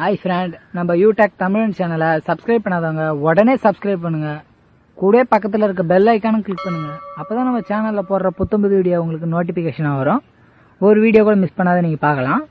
Hi friend நம்ம யூடெக் தமிழ் சேனலை subscribe பண்ணாதவங்க உடனே சப்ஸ்கிரைப் பண்ணுங்க. கூட பக்கத்தில் இருக்க பெல் ஐக்கானும் கிளிக் பண்ணுங்க. அப்பதான் நம்ம சேனலில் போடுற புத்தம்புது வீடியோ உங்களுக்கு நோட்டிஃபிகேஷனாக வரும். ஒரு வீடியோ கூட மிஸ் பண்ணாத நீங்கள் பார்க்கலாம்.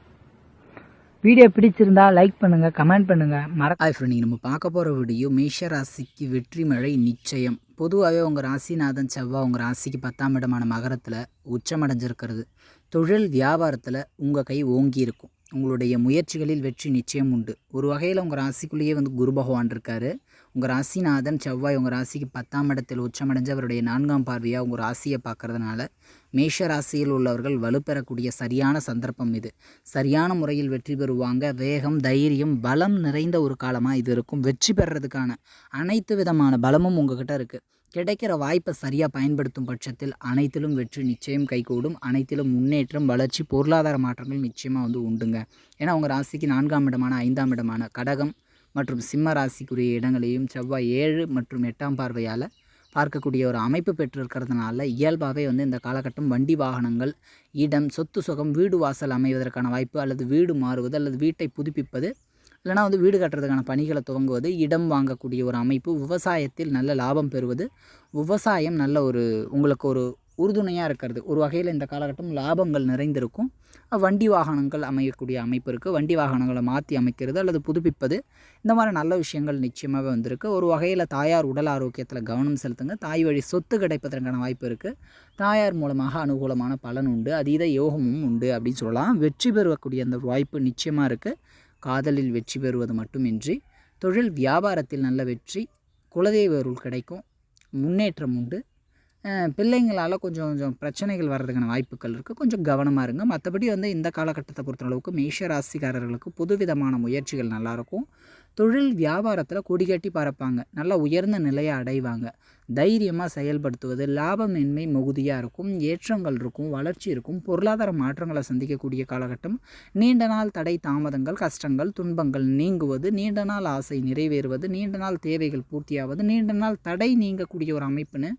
வீடியோ பிடிச்சிருந்தா லைக் பண்ணுங்க கமெண்ட் பண்ணுங்க. மற ஹாய் ஃப்ரெண்ட் நீங்கள் நம்ம பார்க்க போகிற வீடியோ மேஷ ராசிக்கு வெற்றி மழை நிச்சயம். பொதுவாகவே உங்கள் ராசிநாதன் செவ்வாய் உங்கள் ராசிக்கு பத்தாம் இடமான மகரத்தில் உச்சமடைஞ்சிருக்கிறது தொழில் வியாபாரத்தில் உங்கள் கை ஓங்கி இருக்கும். உங்களுடைய முயற்சிகளில் வெற்றி நிச்சயம் உண்டு. ஒரு வகையில் உங்கள் ராசிக்குள்ளேயே வந்து குரு பகவான் இருக்கார். உங்கள் ராசிநாதன் செவ்வாய் உங்கள் ராசிக்கு பத்தாம் இடத்தில் உச்சமடைஞ்சு அவருடைய நான்காம் பார்வையாக உங்கள் ராசியை பார்க்கறதுனால மேஷ ராசியில் உள்ளவர்கள் வலுப்பெறக்கூடிய சரியான சந்தர்ப்பம் இது. சரியான முறையில் வெற்றி பெறுவாங்க. வேகம் தைரியம் பலம் நிறைந்த ஒரு காலமாக இது இருக்கும். வெற்றி பெறுறதுக்கான அனைத்து விதமான பலமும் உங்ககிட்ட இருக்குது கிடைக்கிற வாய்ப்பை சரியாக பயன்படுத்தும் பட்சத்தில் அனைத்திலும் வெற்றி நிச்சயம் கைகூடும். அனைத்திலும் முன்னேற்றம் வளர்ச்சி பொருளாதார மாற்றங்கள் நிச்சயமாக வந்து உண்டுங்க. ஏன்னா உங்கள் ராசிக்கு நான்காம் இடமான ஐந்தாம் இடமான கடகம் மற்றும் சிம்ம ராசிக்குரிய இடங்களையும் செவ்வாய் ஏழு மற்றும் எட்டாம் பார்வையால் பார்க்கக்கூடிய ஒரு அமைப்பு பெற்றிருக்கிறதுனால இயல்பாகவே வந்து இந்த காலகட்டம் வண்டி வாகனங்கள் இடம் சொத்து சுகம் வீடு வாசல் அமைவதற்கான வாய்ப்பு அல்லது வீடு மாறுவது அல்லது வீட்டை புதுப்பிப்பது இல்லைனா வந்து வீடு கட்டுறதுக்கான பணிகளை துவங்குவது இடம் வாங்கக்கூடிய ஒரு அமைப்பு விவசாயத்தில் நல்ல லாபம் பெறுவது விவசாயம் நல்ல ஒரு உங்களுக்கு ஒரு உறுதுணையாக இருக்கிறது. ஒரு வகையில் இந்த காலகட்டம் லாபங்கள் நிறைந்திருக்கும். வண்டி வாகனங்கள் அமையக்கூடிய அமைப்பு இருக்குது வண்டி வாகனங்களை மாற்றி அமைக்கிறது அல்லது புதுப்பிப்பது. இந்த மாதிரி நல்ல விஷயங்கள் நிச்சயமாகவே வந்திருக்கு. ஒரு வகையில் தாயார் உடல் ஆரோக்கியத்தில் கவனம் செலுத்துங்க. தாய் வழி சொத்து கிடைப்பதற்கான வாய்ப்பு இருக்குது தாயார் மூலமாக அனுகூலமான பலன் உண்டு. அதீத யோகமும் உண்டு அப்படின்னு சொல்லலாம். வெற்றி பெறக்கூடிய அந்த வாய்ப்பு நிச்சயமாக இருக்குது காதலில் வெற்றி பெறுவது மட்டுமின்றி தொழில் வியாபாரத்தில் நல்ல வெற்றி குலதெய்வ அருள் கிடைக்கும் முன்னேற்றம் உண்டு. பிள்ளைங்களால் கொஞ்சம் கொஞ்சம் பிரச்சனைகள் வர்றதுக்கான வாய்ப்புகள் இருக்குது கொஞ்சம் கவனமாக இருங்க. மற்றபடி வந்து இந்த காலகட்டத்தை பொறுத்தளவுக்கு மேஷ ராசிக்காரர்களுக்கு புதுவிதமான முயற்சிகள் நல்லாயிருக்கும் தொழில் வியாபாரத்தில் கொடிகட்டி பறப்பாங்க. நல்லா உயர்ந்த நிலையை அடைவாங்க. தைரியமாக செயல்படுத்துவது லாபமின்மை மிகுதியாக இருக்கும் ஏற்றங்கள் இருக்கும் வளர்ச்சி இருக்கும் பொருளாதார மாற்றங்களை சந்திக்கக்கூடிய காலகட்டம். நீண்ட நாள் தடை தாமதங்கள் கஷ்டங்கள் துன்பங்கள் நீங்குவது நீண்ட நாள் ஆசை நிறைவேறுவது நீண்ட நாள் தேவைகள் பூர்த்தியாவது நீண்ட நாள் தடை நீங்கக்கூடிய ஒரு அமைப்புன்னு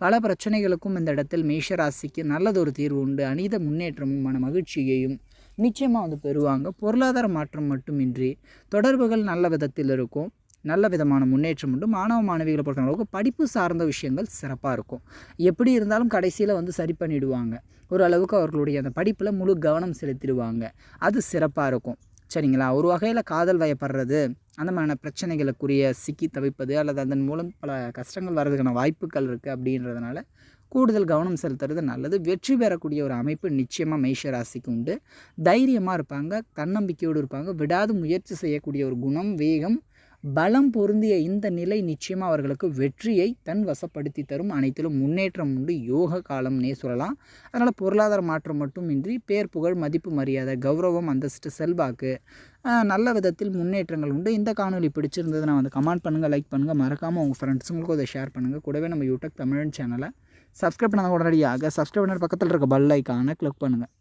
பல பிரச்சனைகளுக்கும் இந்த இடத்தில் மேஷராசிக்கு நல்லதொரு தீர்வு உண்டு. அநீத முன்னேற்றமும் மன மகிழ்ச்சியையும் நிச்சயமாக வந்து பெறுவாங்க. பொருளாதார மாற்றம் மட்டுமின்றி தொடர்புகள் நல்ல விதத்தில் இருக்கும். நல்ல விதமான முன்னேற்றம் உண்டு. மாணவ மாணவிகளை பொறுத்தளவுக்கு படிப்பு சார்ந்த விஷயங்கள் சிறப்பாக இருக்கும். எப்படி இருந்தாலும் கடைசியில் வந்து சரி பண்ணிடுவாங்க. ஓரளவுக்கு அவர்களுடைய அந்த படிப்பில் முழு கவனம் செலுத்திடுவாங்க. அது சிறப்பாக இருக்கும். சரிங்களா? ஒரு வகையில் காதல் வயப்படுறது அந்த மாதிரியான பிரச்சனைகளுக்குரிய சிக்கி தவிப்பது அல்லது அதன் மூலம் பல கஷ்டங்கள் வர்றதுக்கான வாய்ப்புகள் இருக்குது அப்படின்றதுனால கூடுதல் கவனம் செலுத்துறது நல்லது. வெற்றி பெறக்கூடிய ஒரு அமைப்பு நிச்சயமாக மேஷ ராசிக்கு உண்டு. தைரியமாக இருப்பாங்க தன்னம்பிக்கையோடு இருப்பாங்க. விடாது முயற்சி செய்யக்கூடிய ஒரு குணம் வேகம் பலம் பொருந்திய இந்த நிலை நிச்சயமாக அவர்களுக்கு வெற்றியை தன் வசப்படுத்தி தரும். அனைத்திலும் முன்னேற்றம் உண்டு. யோக காலம்னே சொல்லலாம். அதனால் பொருளாதார மாற்றம் மட்டுமின்றி பேர் புகழ் மதிப்பு மரியாதை கௌரவம் அந்தஸ்து செல்வாக்கு நல்ல விதத்தில் முன்னேற்றங்கள் உண்டு. இந்த காணொலி பிடிச்சிருந்ததுன்னா வந்து கமெண்ட் பண்ணுங்கள் லைக் பண்ணுங்கள் மறக்காமல் உங்கள் ஃப்ரெண்ட்ஸுங்களுக்கும் அதை ஷேர் பண்ணுங்கள் கூடவே நம்ம யூடியூப் தமிழன் சேனலை சப்ஸ்கிரைப் பண்ணாத உடனடியாக சப்ஸ்கிரைப் பண்ண பக்கத்தில் இருக்க பல் ஐக்கானை கிளிக் பண்ணுங்கள்